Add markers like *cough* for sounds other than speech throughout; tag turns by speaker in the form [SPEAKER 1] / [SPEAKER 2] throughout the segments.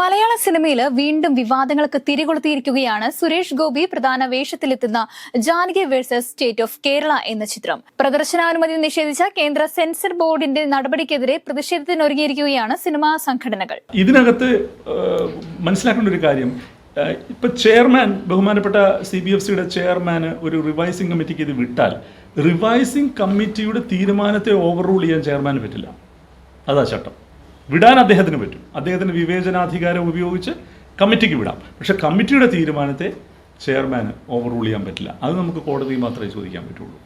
[SPEAKER 1] മലയാള സിനിമയിൽ വീണ്ടും വിവാദങ്ങൾക്ക് തിരികൊളുത്തിയിരിക്കുകയാണ് സുരേഷ് ഗോപി പ്രധാന വേഷത്തിലെത്തുന്ന Janaki versus state of Kerala എന്ന ചിത്രം. പ്രദർശനാനുമതി നിഷേധിച്ച കേന്ദ്ര സെൻസർ ബോർഡിന്റെ നടപടിക്കെതിരെ പ്രതിഷേധത്തിനൊരുങ്ങിയിരിക്കുകയാണ് സിനിമാ സംഘടനകൾ.
[SPEAKER 2] ഇതിനകത്ത് മനസ്സിലാക്കേണ്ട ഒരു കാര്യം. ഇപ്പൊ ചെയർമാൻ ബഹുമാനപ്പെട്ട സി ബി എഫ് സിയുടെ ചെയർമാന് ഒരു റിവൈസിംഗ് കമ്മിറ്റിക്ക് ഇത് വിട്ടാൽ റിവൈസിംഗ് കമ്മിറ്റിയുടെ തീരുമാനത്തെ ഓവർ റൂൾ ചെയ്യാൻ ചെയർമാന് പറ്റില്ല. അതാ ചട്ടം. വിടാൻ അദ്ദേഹത്തിന് പറ്റും. അദ്ദേഹത്തിന് വിവേചനാധികാരം ഉപയോഗിച്ച് കമ്മിറ്റിക്ക് വിടാം. പക്ഷെ കമ്മിറ്റിയുടെ തീരുമാനത്തെ ചെയർമാൻ ഓവർ റൂൾ ചെയ്യാൻ പറ്റില്ല. അത് നമുക്ക് കോടതി മാത്രമേ ചോദിക്കാൻ പറ്റുള്ളൂ.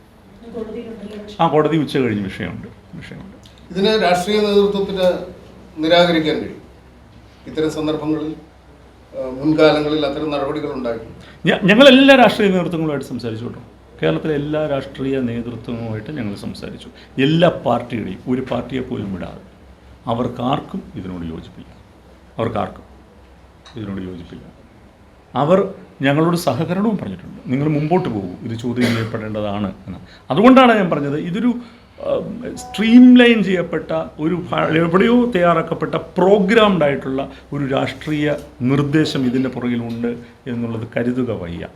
[SPEAKER 2] ആ കോടതി ഉച്ച കഴിഞ്ഞ് വിഷയമുണ്ട്. വിഷയമുണ്ട്.
[SPEAKER 3] ഇതിന് രാഷ്ട്രീയ നേതൃത്വത്തിന് നിരാകരിക്കാൻ കഴിയും. ഇത്തരം സന്ദർഭങ്ങളിൽ മുൻകാലങ്ങളിൽ അത്തരം നടപടികൾ ഉണ്ടായിട്ടുണ്ട്
[SPEAKER 2] ഞങ്ങൾ എല്ലാ രാഷ്ട്രീയ നേതൃത്വങ്ങളുമായിട്ട് സംസാരിച്ചു കേട്ടോ. കേരളത്തിലെ എല്ലാ രാഷ്ട്രീയ നേതൃത്വങ്ങളുമായിട്ട് ഞങ്ങൾ സംസാരിച്ചു. എല്ലാ പാർട്ടികളെയും ഒരു പാർട്ടിയെ പോലും വിടാതെ. അവർക്കാർക്കും ഇതിനോട് യോജിപ്പില്ല. അവർക്കാർക്കും ഇതിനോട് യോജിപ്പില്ല. അവർ ഞങ്ങളോട് സഹകരണവും പറഞ്ഞിട്ടുണ്ട്. നിങ്ങൾ മുമ്പോട്ട് പോകൂ. ഇത് ചോദ്യം ചെയ്യപ്പെടേണ്ടതാണ് എന്ന്. അതുകൊണ്ടാണ് ഞാൻ പറഞ്ഞത് ഇതൊരു സ്ട്രീം ലൈൻ ചെയ്യപ്പെട്ട ഒരു എവിടെയോ തയ്യാറാക്കപ്പെട്ട പ്രോഗ്രാംഡ് ആയിട്ടുള്ള ഒരു രാഷ്ട്രീയ നിർദ്ദേശം ഇതിന്റെ പുറകിലുണ്ട് എന്നുള്ളത് കരുതുക വയ്യ.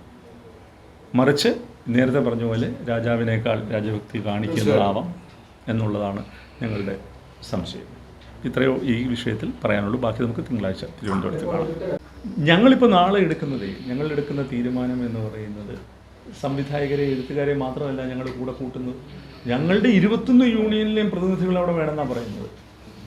[SPEAKER 2] മറിച്ച് നേരത്തെ പറഞ്ഞ പോലെ രാജാവിനേക്കാൾ രാജഭക്തി കാണിക്കുന്നതാവാം എന്നുള്ളതാണ് ഞങ്ങളുടെ സംശയം. ഇത്രയോ ഈ വിഷയത്തിൽ പറയാനുള്ളൂ. ബാക്കി നമുക്ക് തിങ്കളാഴ്ച തിരുവനന്തപുരത്ത് കാണാം. ഞങ്ങളിപ്പോൾ നാളെ എടുക്കുന്നതേ ഞങ്ങൾ എടുക്കുന്ന തീരുമാനം എന്ന് പറയുന്നത് സംവിധായകരെ എഴുത്തുകാരെ മാത്രമല്ല ഞങ്ങൾ കൂടെ കൂട്ടുന്നത്. ഞങ്ങളുടെ ഇരുപത്തൊന്ന് യൂണിയനിലെയും പ്രതിനിധികൾ അവിടെ വേണമെന്നാണ് പറയുന്നത്.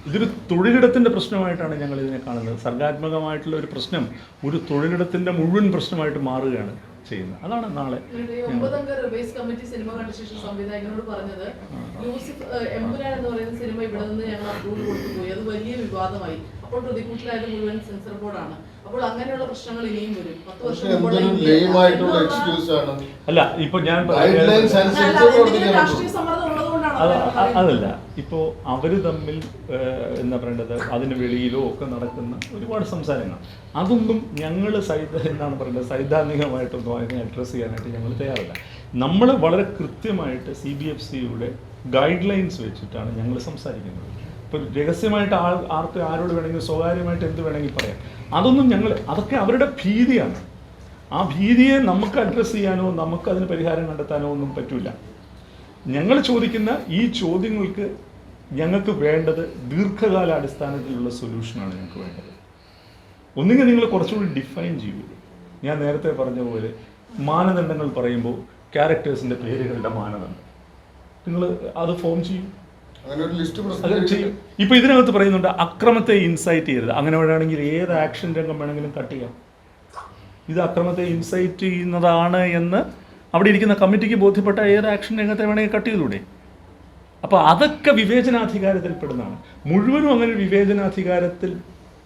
[SPEAKER 2] ഇതൊരു തൊഴിലിടത്തിന്റെ പ്രശ്നമായിട്ടാണ് ഞങ്ങൾ ഇതിനെ കാണുന്നത്. സർഗാത്മകമായിട്ടുള്ള ഒരു പ്രശ്നം ഒരു തൊഴിലിടത്തിന്റെ മുഴുവൻ പ്രശ്നമായിട്ട് മാറുകയാണ്. ചെയ്യുന്നത്. അതാണ് നാളെ
[SPEAKER 4] ഈ ഒമ്പതംഗ റിവൈസ് കമ്മിറ്റി സിനിമ കണ്ട ശേഷം സംവിധായകനോട് പറഞ്ഞത് എമ്പുരാൻ എന്ന് പറയുന്ന സിനിമ ഇവിടെ നിന്ന് ഞങ്ങൾ അപ്രൂവൽ കൊടുത്തുപോയി അത് വലിയ വിവാദമായി. അപ്പോൾ പ്രതികൂട്ടിലായത് മുഴുവൻ സെൻസർ ബോർഡാണ്. അപ്പോൾ അങ്ങനെയുള്ള പ്രശ്നങ്ങൾ ഇനിയും വരും. പത്ത് വർഷം
[SPEAKER 2] അല്ല ഇപ്പൊ ഞാൻ
[SPEAKER 4] രാഷ്ട്രീയ സമ്മർദ്ദം
[SPEAKER 2] അതല്ല. ഇപ്പോ അവർ തമ്മിൽ എന്താ പറയേണ്ടത്? അതിന് വെളിയിലോ ഒക്കെ നടക്കുന്ന ഒരുപാട് സംസാരങ്ങൾ. അതൊന്നും ഞങ്ങൾ സൈദ്ധ എന്താണ് പറയുന്നത് സൈദ്ധാന്തികമായിട്ടൊന്നും അതിനെ അഡ്രസ്സ് ചെയ്യാനായിട്ട് ഞങ്ങൾ തയ്യാറല്ല. നമ്മൾ വളരെ കൃത്യമായിട്ട് സി ബി എഫ് സിയുടെ ഗൈഡ് ലൈൻസ് വെച്ചിട്ടാണ് ഞങ്ങൾ സംസാരിക്കുന്നത്. ഇപ്പൊ രഹസ്യമായിട്ട് ആൾ ആർക്ക് ആരോട് വേണമെങ്കിൽ സ്വകാര്യമായിട്ട് എന്ത് വേണമെങ്കിൽ പറയാം. അതൊന്നും ഞങ്ങൾ അതൊക്കെ അവരുടെ ഭീതിയാണ്. ആ ഭീതിയെ നമുക്ക് അഡ്രസ്സ് ചെയ്യാനോ നമുക്ക് അതിന് പരിഹാരം കണ്ടെത്താനോ ഒന്നും പറ്റില്ല ഞങ്ങൾ ചോദിക്കുന്ന ഈ ചോദ്യങ്ങൾക്ക് ഞങ്ങൾക്ക് വേണ്ടത് ദീർഘകാല അടിസ്ഥാനത്തിലുള്ള സൊല്യൂഷനാണ് ഞങ്ങൾക്ക് വേണ്ടത്. ഒന്നുകിൽ നിങ്ങൾ കുറച്ചുകൂടി ഡിഫൈൻ ചെയ്യൂ. ഞാൻ നേരത്തെ പറഞ്ഞ പോലെ മാനദണ്ഡങ്ങൾ പറയുമ്പോൾ ക്യാരക്ടേഴ്സിന്റെ പേരുകളുടെ മാനദണ്ഡം. നിങ്ങൾ അത് ഫോം ചെയ്യും. ചെയ്യും. ഇപ്പോൾ ഇതിനകത്ത് പറയുന്നുണ്ട് അക്രമത്തെ ഇൻസൈറ്റ് ചെയ്യരുത്. അങ്ങനെ വേണമെങ്കിൽ ഏത് ആക്ഷൻ രംഗം വേണമെങ്കിലും കട്ട് ചെയ്യാം. ഇത് അക്രമത്തെ ഇൻസൈറ്റ് ചെയ്യുന്നതാണ് എന്ന് അവിടെ ഇരിക്കുന്ന കമ്മിറ്റിക്ക് ബോധ്യപ്പെട്ട ഏത് ആക്ഷൻ രംഗത്തെ വേണമെങ്കിൽ കട്ട് ചെയ്തൂടെ? അപ്പോൾ അതൊക്കെ വിവേചനാധികാരത്തിൽപ്പെടുന്നതാണ്. മുഴുവനും അങ്ങനെ വിവേചനാധികാരത്തിൽ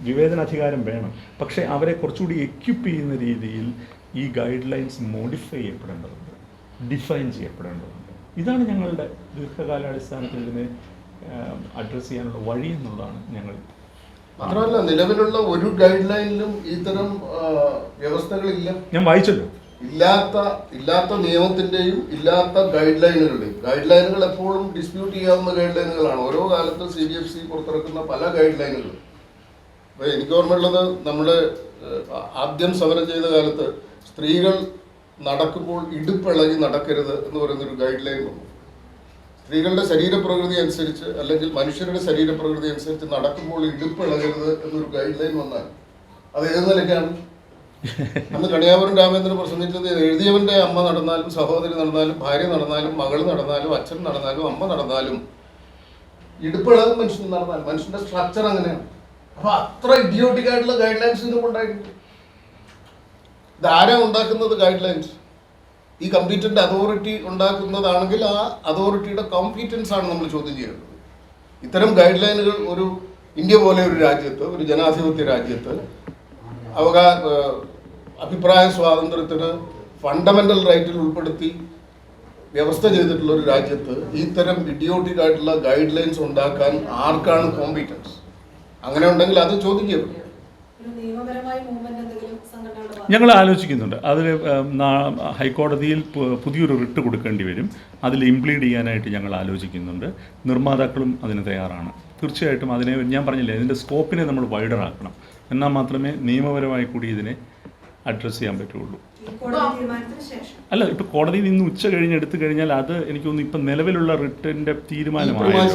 [SPEAKER 2] വിവേചനാധികാരം വേണം. പക്ഷേ അവരെ കുറച്ചുകൂടി എക്യുപ്പ് ചെയ്യുന്ന രീതിയിൽ ഈ ഗൈഡ് ലൈൻസ് മോഡിഫൈ ചെയ്യപ്പെടേണ്ടതുണ്ട്. ഡിഫൈൻ ചെയ്യപ്പെടേണ്ടതുണ്ട്. ഇതാണ് ഞങ്ങളുടെ ദീർഘകാലാടിസ്ഥാനത്തിൽ ഇതിനെ അഡ്രസ്സ് ചെയ്യാനുള്ള വഴി എന്നുള്ളതാണ് ഞങ്ങൾ
[SPEAKER 3] മാത്രമല്ല നിലവിലുള്ള ഒരു ഗൈഡ് ലൈനിലും ഇത്തരം വ്യവസ്ഥകളില്ല.
[SPEAKER 2] ഞാൻ വായിച്ചല്ലോ.
[SPEAKER 3] ഇല്ലാത്ത ഇല്ലാത്ത നിയമത്തിന്റെയും ഇല്ലാത്ത ഗൈഡ് ലൈനുകളുടെയും ഗൈഡ് ലൈനുകൾ എപ്പോഴും ഡിസ്പ്യൂട്ട് ചെയ്യാവുന്ന ഗൈഡ് ലൈനുകളാണ് ഓരോ കാലത്തും സി ബി എഫ് സി പുറത്തിറക്കുന്ന പല ഗൈഡ് ലൈനുകളും അപ്പൊ എനിക്ക് ഓർമ്മയുള്ളത് നമ്മുടെ ഏഹ്, ആദ്യം സമരം ചെയ്ത കാലത്ത് സ്ത്രീകൾ നടക്കുമ്പോൾ ഇടുപ്പിളകി നടക്കരുത് എന്ന് പറയുന്നൊരു ഗൈഡ് ലൈൻ വന്നു. സ്ത്രീകളുടെ ശരീരപ്രകൃതി അനുസരിച്ച് അല്ലെങ്കിൽ മനുഷ്യരുടെ ശരീരപ്രകൃതി അനുസരിച്ച് നടക്കുമ്പോൾ ഇടുപ്പിളകരുത് എന്നൊരു ഗൈഡ് ലൈൻ വന്നാൽ അത് ഏത് നിലയ്ക്കാണ്? *laughs* അന്ന് കണിയാപുരം രാമേന്ദ്രൻ പ്രസംഗിച്ചത് എഴുതിയവന്റെ അമ്മ നടന്നാലും സഹോദരി നടന്നാലും ഭാര്യ നടന്നാലും മകൾ നടന്നാലും അച്ഛൻ നടന്നാലും അമ്മ നടന്നാലും ഇടുപ്പിളകും മനുഷ്യൻ നടന്നാൽ മനുഷ്യന്റെ സ്ട്രക്ചർ അങ്ങനെയാണ്. അപ്പൊ അത്ര ഇഡിയോട്ടിക് ആയിട്ടുള്ള ഗൈഡ് ലൈൻസ് ഇതിനും ഉണ്ടായിട്ടുണ്ട്. ഇതാരാ ഉണ്ടാക്കുന്നത് ഗൈഡ് ലൈൻസ് ഈ കമ്പീറ്റന്റ് അതോറിറ്റി ഉണ്ടാക്കുന്നതാണെങ്കിൽ ആ അതോറിറ്റിയുടെ കോമ്പീറ്റൻസ് ആണ് നമ്മൾ ചോദ്യം ചെയ്യേണ്ടത്. ഇത്തരം ഗൈഡ് ലൈനുകൾ ഒരു ഇന്ത്യ പോലെ ഒരു രാജ്യത്ത് ഒരു ജനാധിപത്യ രാജ്യത്ത് അവകാ അഭിപ്രായ സ്വാതന്ത്ര്യത്തിന് ഫണ്ടമെന്റൽ റൈറ്റിൽ ഉൾപ്പെടുത്തി വ്യവസ്ഥ ചെയ്തിട്ടുള്ള ഒരു രാജ്യത്ത് ഇത്തരം ഇഡിയോട്ടിക് ആയിട്ടുള്ള ഗൈഡ് ലൈൻസ് ഉണ്ടാക്കാൻ ആർക്കാണ് കോമ്പീറ്റൻസ് അങ്ങനെ ഉണ്ടെങ്കിൽ അത് ചോദ്യം ചെയ്യപ്പെടും
[SPEAKER 5] ഒരു നിയമപരമായ മൂവ്മെന്റ് എന്തെങ്കിലും സംഘടനകളുടെ
[SPEAKER 2] ഞങ്ങൾ ആലോചിക്കുന്നുണ്ട്. അതിൽ ഹൈക്കോടതിയിൽ പുതിയൊരു റിട്ട് കൊടുക്കേണ്ടി വരും. അതിൽ ഇംപ്ലീഡ് ചെയ്യാനായിട്ട് ഞങ്ങൾ ആലോചിക്കുന്നുണ്ട്. നിർമ്മാതാക്കളും അതിന് തയ്യാറാണ്. തീർച്ചയായിട്ടും അതിനെ ഞാൻ പറഞ്ഞില്ലേ ഇതിന്റെ സ്കോപ്പിനെ നമ്മൾ വൈഡർ ആക്കണം. എന്നാൽ മാത്രമേ നിയമപരമായി കൂടി ഇതിനെ അഡ്രസ്സ് ചെയ്യാൻ പറ്റുള്ളൂ.
[SPEAKER 5] കോടതി
[SPEAKER 2] അല്ല ഇപ്പൊ കോടതിയിൽ നിന്ന് ഉച്ച കഴിഞ്ഞ് എടുത്തു കഴിഞ്ഞാൽ അത് എനിക്ക് തോന്നുന്നു ഇപ്പൊ നിലവിലുള്ള റിട്ടിന്റെ തീരുമാനമായല്ലോ.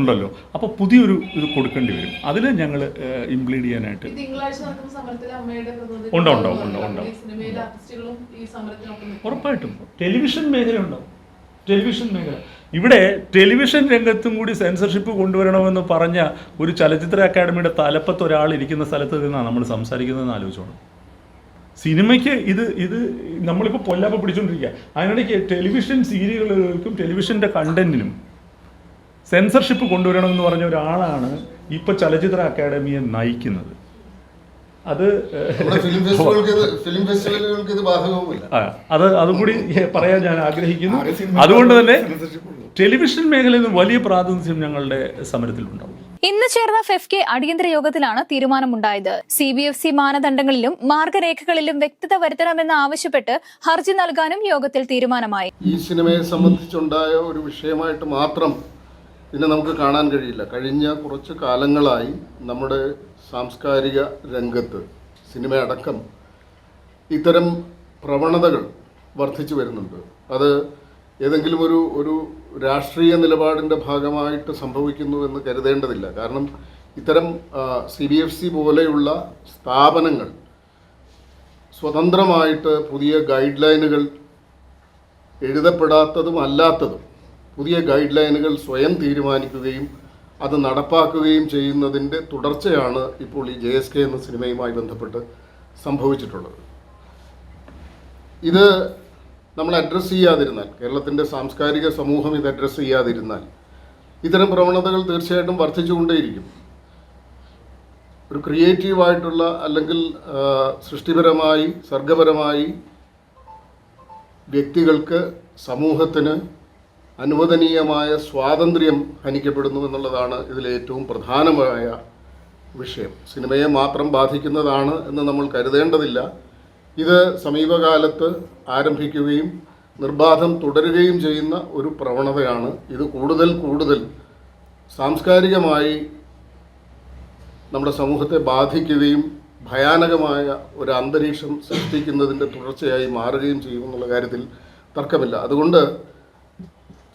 [SPEAKER 2] ഉണ്ടല്ലോ അപ്പൊ അപ്പോൾ പുതിയൊരു ഇത് കൊടുക്കേണ്ടി വരും. അതിൽ ഞങ്ങൾ ഇംപ്ലീഡ് ചെയ്യാനായിട്ട് ഉണ്ടോ ഉണ്ടോ ഉണ്ടോ ഉണ്ടോ. ഉറപ്പായിട്ടും. ടെലിവിഷൻ മേഖല ഉണ്ടോ? ടെലിവിഷൻ മേഖല. ഇവിടെ ടെലിവിഷൻ രംഗത്തും കൂടി സെൻസർഷിപ്പ് കൊണ്ടുവരണമെന്ന് പറഞ്ഞ ഒരു ചലച്ചിത്ര അക്കാദമിയുടെ തലപ്പത്ത് ഒരാൾ ഇരിക്കുന്ന സ്ഥലത്ത് നിന്നാണ് നമ്മൾ സംസാരിക്കുന്നതെന്ന് ആലോചിച്ചോണം സിനിമയ്ക്ക് ഇത് ഇത് നമ്മളിപ്പോൾ പൊല്ലാപ്പ പിടിച്ചുകൊണ്ടിരിക്കുക അതിനിടയ്ക്ക് ടെലിവിഷൻ സീരിയലുകൾക്കും ടെലിവിഷന്റെ കണ്ടന്റിനും സെൻസർഷിപ്പ് കൊണ്ടുവരണമെന്ന് പറഞ്ഞ ഒരാളാണ് ഇപ്പോൾ ചലച്ചിത്ര അക്കാദമിയെ നയിക്കുന്നത്. അത്
[SPEAKER 3] ഫിലിം ഫെസ്റ്റിവലുകൾക്ക് *laughs*
[SPEAKER 2] അത് അതുകൂടി പറയാൻ ഞാൻ ആഗ്രഹിക്കുന്നു. അതുകൊണ്ട് തന്നെ ടെലിവിഷൻ മേഖലയിൽ നിന്ന് വലിയ പ്രാതിനിധ്യം ഞങ്ങളുടെ സമരത്തിൽ സമരത്തിലുണ്ടാവും.
[SPEAKER 1] ഇന്ന് ചേർന്ന ഫെഫ് കെ അടിയന്തര യോഗത്തിലാണ് തീരുമാനമുണ്ടായത്. സി ബി എഫ് സി മാനദണ്ഡങ്ങളിലും മാർഗരേഖകളിലും വ്യക്തത വരുത്തണമെന്ന് ആവശ്യപ്പെട്ട് ഹർജി നൽകാനും യോഗത്തിൽ തീരുമാനമായി.
[SPEAKER 3] ഈ സിനിമയെ സംബന്ധിച്ചുണ്ടായ ഒരു വിഷയമായിട്ട് മാത്രം പിന്നെ നമുക്ക് കാണാൻ കഴിയില്ല. കഴിഞ്ഞ കുറച്ച് കാലങ്ങളായി നമ്മുടെ സാംസ്കാരിക രംഗത്ത് സിനിമ അടക്കം ഇത്തരം പ്രവണതകൾ വർദ്ധിച്ചു വരുന്നുണ്ട്. അത് ഏതെങ്കിലും ഒരു ഒരു രാഷ്ട്രീയ നിലപാടിന്റെ ഭാഗമായിട്ട് സംഭവിക്കുന്നു എന്ന് കരുതേണ്ടതില്ല. കാരണം ഇത്തരം സി ബി എഫ് സി പോലെയുള്ള സ്ഥാപനങ്ങൾ സ്വതന്ത്രമായിട്ട് പുതിയ ഗൈഡ് ലൈനുകൾ എഴുതപ്പെടാത്തതും അല്ലാത്തതും പുതിയ ഗൈഡ് ലൈനുകൾ സ്വയം തീരുമാനിക്കുകയും അത് നടപ്പാക്കുകയും ചെയ്യുന്നതിന്റെ തുടർച്ചയാണ് ഇപ്പോൾ ഈ ജെ എസ് കെ എന്ന സിനിമയുമായി ബന്ധപ്പെട്ട് സംഭവിച്ചിട്ടുള്ളത്. ഇത് നമ്മൾ അഡ്രസ്സ് ചെയ്യാതിരുന്നാൽ കേരളത്തിന്റെ സാംസ്കാരിക സമൂഹം ഇത് അഡ്രസ്സ് ചെയ്യാതിരുന്നാൽ ഇത്തരം പ്രവണതകൾ തീർച്ചയായിട്ടും വർദ്ധിച്ചുകൊണ്ടേയിരിക്കും. ഒരു ക്രിയേറ്റീവായിട്ടുള്ള അല്ലെങ്കിൽ സൃഷ്ടിപരമായി സർഗപരമായി വ്യക്തികൾക്ക് സമൂഹത്തിന് അനുവദനീയമായ സ്വാതന്ത്ര്യം ഹനിക്കപ്പെടുന്നു എന്നുള്ളതാണ് ഇതിലെ ഏറ്റവും പ്രധാനമായ വിഷയം. സിനിമയെ മാത്രം ബാധിക്കുന്നതാണ് എന്ന് നമ്മൾ കരുതേണ്ടതില്ല. ഇത് സമീപകാലത്ത് ആരംഭിക്കുകയും നിർബാധം തുടരുകയും ചെയ്യുന്ന ഒരു പ്രവണതയാണ് ഇത് കൂടുതൽ കൂടുതൽ സാംസ്കാരികമായി നമ്മുടെ സമൂഹത്തെ ബാധിക്കുകയും ഭയാനകമായ ഒരു അന്തരീക്ഷം സൃഷ്ടിക്കുന്നതിന്റെ തുടർച്ചയായി മാറുകയും ചെയ്യുമെന്നുള്ള കാര്യത്തിൽ തർക്കമില്ല. അതുകൊണ്ട്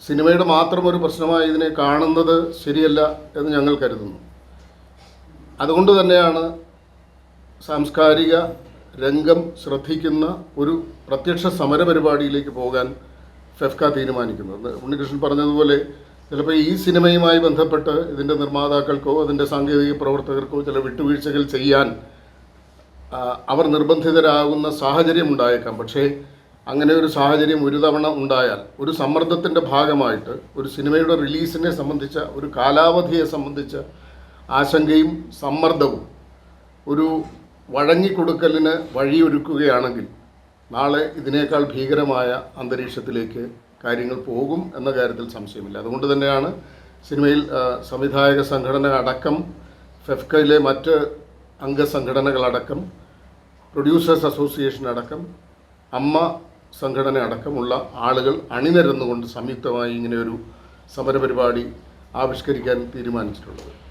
[SPEAKER 3] സിനിമയുടെ മാത്രം ഒരു പ്രശ്നമായി ഇതിനെ കാണുന്നത് ശരിയല്ല എന്ന് ഞങ്ങൾ കരുതുന്നു. അതുകൊണ്ട് തന്നെയാണ് സാംസ്കാരിക രംഗം ശ്രദ്ധിക്കുന്ന ഒരു പ്രത്യക്ഷ സമര പരിപാടിയിലേക്ക് പോകാൻ ഫെഫ്ക തീരുമാനിക്കുന്നത് ഉണ്ണികൃഷ്ണൻ പറഞ്ഞതുപോലെ ചിലപ്പോൾ ഈ സിനിമയുമായി ബന്ധപ്പെട്ട് ഇതിന്റെ നിർമ്മാതാക്കൾക്കോ അതിന്റെ സാങ്കേതിക പ്രവർത്തകർക്കോ ചില വിട്ടുവീഴ്ചകൾ ചെയ്യാൻ അവർ നിർബന്ധിതരാകുന്ന സാഹചര്യം ഉണ്ടായേക്കാം. പക്ഷേ അങ്ങനെ ഒരു സാഹചര്യം ഒരു തവണ ഉണ്ടായാൽ ഒരു സമ്മർദ്ദത്തിന്റെ ഭാഗമായിട്ട് ഒരു സിനിമയുടെ റിലീസിനെ സംബന്ധിച്ച ഒരു കാലാവധിയെ സംബന്ധിച്ച ആശങ്കയും സമ്മർദ്ദവും ഒരു വഴങ്ങിക്കൊടുക്കലിന് വഴിയൊരുക്കുകയാണെങ്കിൽ നാളെ ഇതിനേക്കാൾ ഭീകരമായ അന്തരീക്ഷത്തിലേക്ക് കാര്യങ്ങൾ പോകും എന്ന കാര്യത്തിൽ സംശയമില്ല. അതുകൊണ്ട് തന്നെയാണ് സിനിമയിൽ സംവിധായക സംഘടന അടക്കം ഫെഫ്കയിലെ മറ്റ് അംഗസംഘടനകളടക്കം പ്രൊഡ്യൂസേഴ്സ് അസോസിയേഷൻ അടക്കം അമ്മ സംഘടന അടക്കമുള്ള ആളുകൾ അണിനിരന്നുകൊണ്ട് സംയുക്തമായി ഇങ്ങനെയൊരു സമരപരിപാടി ആവിഷ്കരിക്കാൻ തീരുമാനിച്ചിട്ടുള്ളത്.